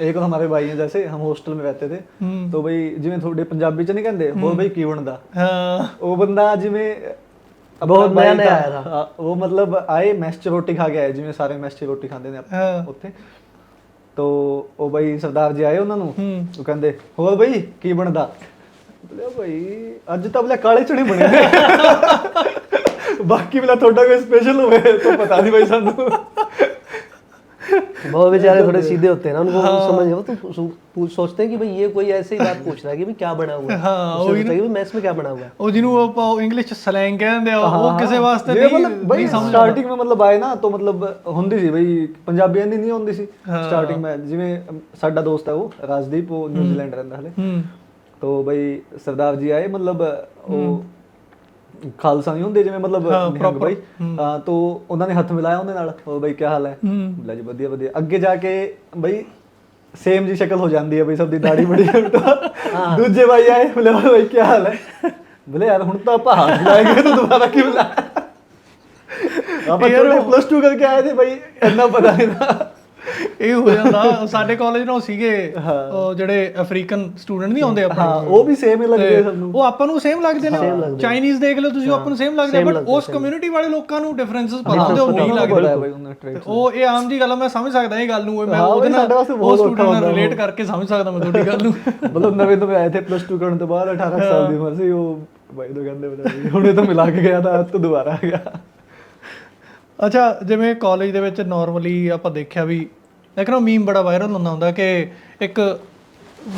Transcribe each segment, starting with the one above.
एक और हमारे भाई हैं जैसे हम हॉस्टल में रहते थे ਬਈ ਜਿਵੇਂ ਤੁਹਾਡੇ ਪੰਜਾਬੀ ਚ ਨਹੀਂ ਕਹਿੰਦੇ ਹੋਰ ਬਈ ਕੀ ਬਣਦਾ? ਹਾਂ। ਉਹ ਬੰਦਾ ਜਿਵੇਂ ਬਹੁਤ ਮਜ਼ਾ ਆਇਆ ਥਾ ਉਹ ਮਤਲਬ ਆਏ ਮੈਸ ਚ ਰੋਟੀ ਖਾ ਕੇ ਆਏ ਜਿਵੇਂ ਸਾਰੇ ਮੈਸ ਚ ਰੋਟੀ ਖਾਂਦੇ ਨੇ ਉੱਥੇ। ਤੋ ਉਹ ਬਈ ਸਰਦਾਰ ਜੀ ਆਏ ਉਹਨਾਂ ਨੂੰ। ਉਹ ਕਹਿੰਦੇ ਹੋਰ ਬਈ ਕੀ ਬਣਦਾ? ਬਲੇ ਬਈ ਅੱਜ ਤਾਂ ਬਲੇ ਕਾਲੇ ਚਣੇ ਬਣੇ ਬਾਕੀ ਬਲਾ ਤੁਹਾਡਾ ਕੋਈ ਸਪੈਸ਼ਲ ਹੋਵੇ ਤਾਂ ਪਤਾ ਨਹੀਂ ਬਈ ਸਾਨੂੰ। बहुत बेचारे थोड़े सीधे होते हैं ना उनको समझ वो तो सो- पूछ सोचते हैं कि भाई ये कोई ऐसे ही बात पूछ रहा है कि भाई क्या बना हुआ है हाँ, उसने वही सोचा कि भाई मैथ्स में क्या बना हुआ है ਉਹ ਜਿਹਨੂੰ ਆਪਾਂ ਇੰਗਲਿਸ਼ ਚ ਸਲੈਂਗ ਕਹਿੰਦੇ ਆ ਉਹ ਕਿਸੇ ਵਾਸਤੇ ਜਿਵੇਂ ਨਹੀਂ ਮਤਲਬ ਬਈ ਨਹੀਂ ਸਮਝ ਸਟਾਰਟਿੰਗ ਵਿੱਚ ਮਤਲਬ ਆਏ ਨਾ ਤਾਂ ਮਤਲਬ ਹੁੰਦੀ ਸੀ ਬਈ ਪੰਜਾਬੀਆਂ ਦੀ ਨਹੀਂ ਹੁੰਦੀ ਸੀ ਹਾਂ। ਸਟਾਰਟਿੰਗ ਵਿੱਚ ਜਿਵੇਂ ਅਮ, ਸਾਡਾ ਦੋਸਤ ਹੈ ਉਹ ਰਾਜਦੀਪ ਉਹ ਨਿਊਜ਼ੀਲੈਂਡ ਰਹਿੰਦਾ ਹਲੇ ਹੂੰ ਤੋ ਬਈ ਸਰਦਾਰ ਜੀ ਆਏ ਮਤਲਬ ਉਹ ਖਾਲਸਾ ਨਹੀਂ ਹੁੰਦੇ ਜਿਵੇਂ ਮਤਲਬ ਹਾਂ, ਨਿਹੰਗ ਬਾਈ। ਹਾਂ। ਤੋ ਉਹਨਾਂ ਨੇ ਹੱਥ ਮਿਲਾਇਆ ਉਹਦੇ ਨਾਲ। ਉਹ ਬਈ ਕੀ ਹਾਲ ਹੈ? ਹੂੰ। ਬੋਲਿਆ ਜੀ ਵਧੀਆ ਵਧੀਆ। ਅੱਗੇ ਜਾ ਕੇ ਬਈ ਸੇਮ ਜੀ ਸ਼ਕਲ ਹੋ ਜਾਂਦੀ ਹੈ ਬਈ ਸਭ ਦੀ ਦਾੜੀ ਬੜੀ ਦੂਜੇ ਬਾਈ ਆਏ ਬੋਲੇ "ਓਏ ਬਈ ਕੀ ਹਾਲ ਹੈ? ਬੋਲੇ ਯਾਰ ਹੁਣ ਤਾਂ ਆਪਾਂ ਹੱਥ ਮਿਲਾਏਂਗੇ ਤਾਂ ਦੁਬਾਰਾ ਕੀ ਮਿਲਾ ਆਪਾਂ ਉਹ- ਪਲੱਸ 2 ਕਰਕੇ ਆਏ ਥੇ ਬਈ ਇੰਨਾ ਪਤਾ ਨਹੀਂ ਨਾ। ਇਹ ਹੋ ਜਾਂਦਾ ਸਾਡੇ ਕਾਲਜ ਨਾਲ ਸੀਗੇ ਉਹ ਜਿਹੜੇ ਅਫਰੀਕਨ ਸਟੂਡੈਂਟ ਨਹੀਂ ਆਉਂਦੇ ਆਪਣੇ। ਹਾਂ ਉਹ ਵੀ ਸੇਮ ਹੀ ਲੱਗਦੇ ਸਭ ਨੂੰ ਉਹ ਆਪਾਂ ਨੂੰ ਸੇਮ ਲੱਗਦੇ ਨੇ। ਚਾਈਨੀਜ਼ ਦੇਖ ਲਓ ਤੁਸੀਂ ਉਹ ਆਪਾਂ ਨੂੰ ਸੇਮ ਲੱਗਦੇ। ਬਟ ਉਸ ਕਮਿਊਨਿਟੀ ਵਾਲੇ ਲੋਕਾਂ ਨੂੰ ਡਿਫਰੈਂਸਸ ਪਤਾ ਹੁੰਦੇ ਉਹ ਨਹੀਂ ਲੱਗਦੇ। ਤੇ ਉਹ ਇਹ ਆਮ ਜੀ ਗੱਲ ਮੈਂ ਸਮਝ ਸਕਦਾ ਇਹ ਗੱਲ ਨੂੰ ਮੈਂ ਉਹਦੇ ਨਾਲ ਸਾਡੇ ਵਾਸਤੇ ਉਹ ਸਟੂਡੈਂਟ ਨਾਲ ਰਿਲੇਟ ਕਰਕੇ ਸਮਝ ਸਕਦਾ ਮੈਂ ਤੁਹਾਡੀ ਗੱਲ ਨੂੰ। ਮਤਲਬ ਨਵੇਂ ਨਵੇਂ ਆਏ ਥੇ ਪਲੱਸ 2 ਕਰਨ ਤੋਂ ਬਾਅਦ 18 ਸਾਲ ਦੀ ਉਮਰ ਸੀ ਉਹ ਬਾਈ ਤੋਂ ਕਹਿੰਦੇ ਬਤਾ ਹੁਣੇ ਤਾਂ ਮਿਲਾ ਕੇ ਗਿਆ ਤਾਂ ਅੱਜ ਤੋਂ ਦੁਬਾਰਾ ਆ ਗਿਆ। ਅੱਛਾ, ਜਿਵੇਂ ਕਾਲਜ ਦੇ ਵਿੱਚ ਨਾਰਮਲੀ ਆਪਾਂ ਦੇਖਿਆ ਵੀ, ਇੱਕ ਨਾ ਮੀਮ ਬੜਾ ਵਾਇਰਲ ਹੁੰਦਾ ਹੁੰਦਾ ਕਿ ਇੱਕ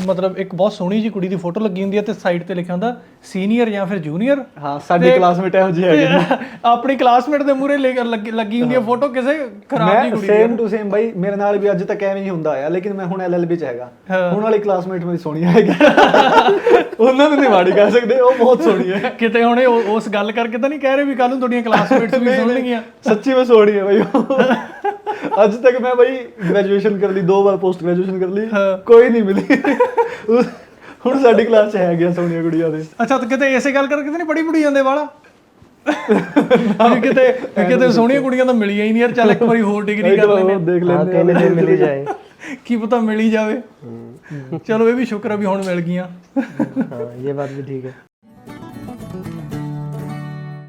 ਮਤਲਬ ਇੱਕ ਬਹੁਤ ਸੋਹਣੀ ਜੀ ਕੁੜੀ ਦੀ ਫੋਟੋ ਲੱਗੀ ਹੁੰਦੀ ਹੈ ਤੇ ਸਾਈਡ ਤੇ ਲਿਖਿਆ ਹੁੰਦਾ ਸੀਨੀਅਰ ਜਾਂ ਫਿਰ ਜੂਨੀਅਰ ਹਾਂ ਸਾਡੀ ਕਲਾਸਮੇਟ ਇਹੋ ਜਿਹੀ ਹੈਗੀ। ਆਪਣੀ ਕਲਾਸਮੇਟ ਦੇ ਮੂਰੇ ਲੱਗੀ ਹੁੰਦੀ ਹੈ ਫੋਟੋ ਕਿਸੇ ਖਰਾਬ ਜੀ ਮੈਂ ਕੁੜੀ ਦੀ। ਸੇਮ ਟੂ ਸੇਮ ਬਾਈ ਮੇਰੇ ਨਾਲ ਵੀ ਅੱਜ ਤੱਕ ਐਵੇਂ ਹੀ ਹੁੰਦਾ ਆ ਲੇਕਿਨ ਮੈਂ ਹੁਣ ਐਲਐਲਬੀ ਚ ਹੈਗਾ। ਹੁਣ ਵਾਲੀ ਕਲਾਸਮੇਟ ਮੇਰੀ ਸੋਹਣੀ ਹੈਗੀ ਉਹਨਾਂ ਨੂੰ ਨਹੀਂ ਮਾੜੀ ਕਹਿ ਸਕਦੇ ਉਹ ਬਹੁਤ ਸੋਹਣੀ ਹੈ। ਕਿਤੇ ਹੁਣ ਇਹ ਉਹ- ਉਸ ਗੱਲ ਕਰਕੇ ਤਾਂ ਨਹੀਂ ਕਹਿ ਰਹੇ ਵੀ ਕੱਲ ਨੂੰ ਤੁਹਾਡੀਆਂ ਕਲਾਸਮੇਟਸ ਵੀ ਸੁਣਨਗੀਆਂ ਸੱਚੀ ਮੈਂ ਸੋਹਣੀ ਹੈ ਬਾਈ ਉਹ। ਅੱਜ ਤੱਕ ਮੈਂ ਬਈ ਗ੍ਰੈਜੂਏਸ਼ਨ ਕਰ ਲਈ ਦੋ ਵਾਰ ਪੋਸਟ ਗ੍ਰੈਜੂਏਸ਼ਨ ਕਰ ਲਈ ਕੋਈ ਨਹੀਂ ਮਿਲੀ। ਹੁਣ ਸਾਡੀ ਕਲਾਸ ਚ ਹੈ ਗਿਆ ਸੋਨੀਆ ਗੁੜੀਆ ਦੇ ਅੱਛਾ ਤੇ ਕਿਤੇ ਐਸੇ ਗੱਲ ਕਰਕੇ ਤੇ ਨਹੀਂ ਬੜੀ ਬੁੜੀ ਜਾਂਦੇ ਵਾਲਾ? ਕਿਤੇ ਕਿਤੇ ਸੋਹਣੀਆਂ ਕੁੜੀਆਂ ਤਾਂ ਮਿਲੀਆਂ ਹੀ ਨਹੀਂ ਯਾਰ ਚੱਲ ਇੱਕ ਵਾਰੀ ਹੋਰ ਡਿਗਰੀ ਕਰ ਲੈਨੇ ਦੇਖ ਲੈਨੇ ਆ ਕਿਹਨੇ ਜਾਏ। ਕੀ ਪਤਾ ਮਿਲੀ ਜਾਵੇ। ਚਲੋ ਇਹ ਵੀ ਸ਼ੁਕਰ ਆ ਵੀ ਹੁਣ ਮਿਲ ਗਈਆਂ। ਹਾਂ ਇਹ ਬਾਤ ਵੀ ਠੀਕ ਹੈ।